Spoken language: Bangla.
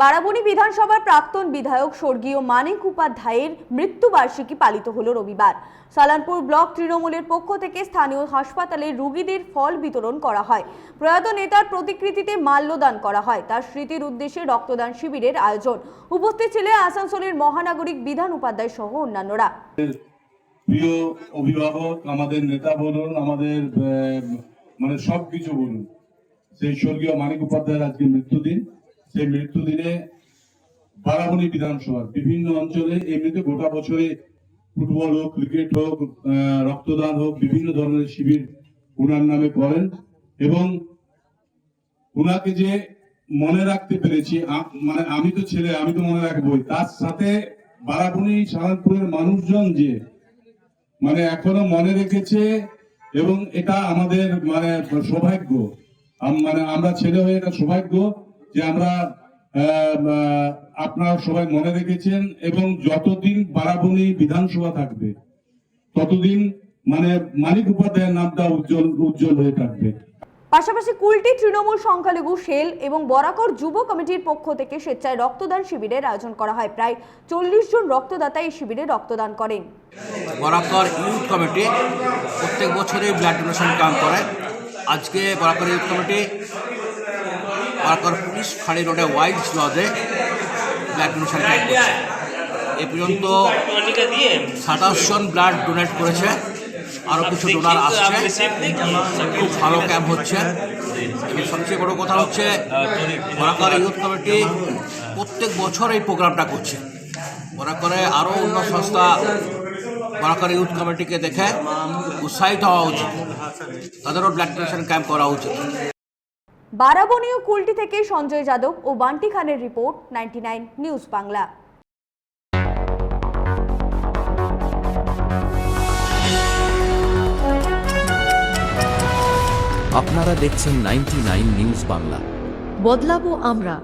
বারাবণী বিধানসভার প্রাক্তন বিধায়ক স্বর্গীয় মানিক উপাধ্যায়ের মৃত্যুবার্ষিকী পালিত হলো রবিবার। সালানপুর ব্লক তৃণমূলের পক্ষ থেকে স্থানীয় হাসপাতালে রোগীদের ফল বিতরণ করা হয়। প্রয়াত নেতার প্রতিকৃতিতে মাল্যদান করা হয়। তার স্মৃতির উদ্দেশ্যে রক্তদান শিবিরের আয়োজন। উপস্থিত ছিলেন আসানসোলের মহানাগরিক বিধান উপাধ্যায় সহ অন্যান্যরা। প্রিয় অভিভাবক, আমাদের নেতা বলুন, আমাদের মানে সব কিছু বলুন। সেই স্বর্গীয় মানিক উপাধ্যায়ের আজকে মৃত্যুদিন। সেই মৃত্যুদিনে বারাবণী বিধানসভার বিভিন্ন অঞ্চলে এমনিতে গোটা বছরে ফুটবল হোক, ক্রিকেট হোক রক্তদান হোক, বিভিন্ন ধরনের শিবির উনার নামে করেন এবং উনাকে যে মনে রাখতে পেরেছি মানে আমি তো ছেলে, আমি তো মনে রাখবোই তার সাথে বারাবণী, সালানপুরের মানুষজন যে মানে এখনও মনে রেখেছে এবং এটা আমাদের মানে সৌভাগ্য। মানে আমরা ছেলে হয়ে এটা সৌভাগ্য। যে আমরা আপনারা সবাই মনে রেখেছেন এবং যতদিন বারাবণী বিধানসভা থাকবে ততদিন মানে মানিক উপাধ্যায়ের নামটা উজ্জ্বল উজ্জ্বল হয়ে থাকবে। পাশাপাশি কুলটি তৃণমূল সংখ্যালঘু সেল এবং বরাকর যুব কমিটির পক্ষ থেকে স্বেচ্ছায় রক্তদান শিবিরের আয়োজন করা হয়। প্রায় চল্লিশ জন রক্তদাতা এই শিবিরে রক্তদান করেন। বরাকর ইউথ কমিটি প্রত্যেক বছরই ব্লাড ডোনেশন ক্যাম্প করে। আজকে Barakar youth committee Barakar police ফাঁড়ি রোডে ওয়াইড লজে ব্লাড ডোনেশন ক্যাম্প করছে। এ পর্যন্ত সাতাশ জন ব্লাড ডোনেট করেছে। আরও কিছু ডোনার আসছে। খুব ভালো ক্যাম্প হচ্ছে। এবং সবচেয়ে বড় কথা হচ্ছে, বরাকর ইউথ কমিটি প্রত্যেক বছর এই প্রোগ্রামটা করছে। বরাকরে আরও অন্য সংস্থা বরাকর ইউথ কমিটিকে দেখে উৎসাহিত হওয়া উচিত। তাদেরও ব্লাড ডোনেশন ক্যাম্প করা উচিত। বারাবণী ও কুলটি থেকে সঞ্জয় যাদব ও বান্টি খানের রিপোর্ট নাইনটি নিউজ বাংলা। আপনারা দেখছেন নাইনটি নিউজ বাংলা। বদলাবো আমরা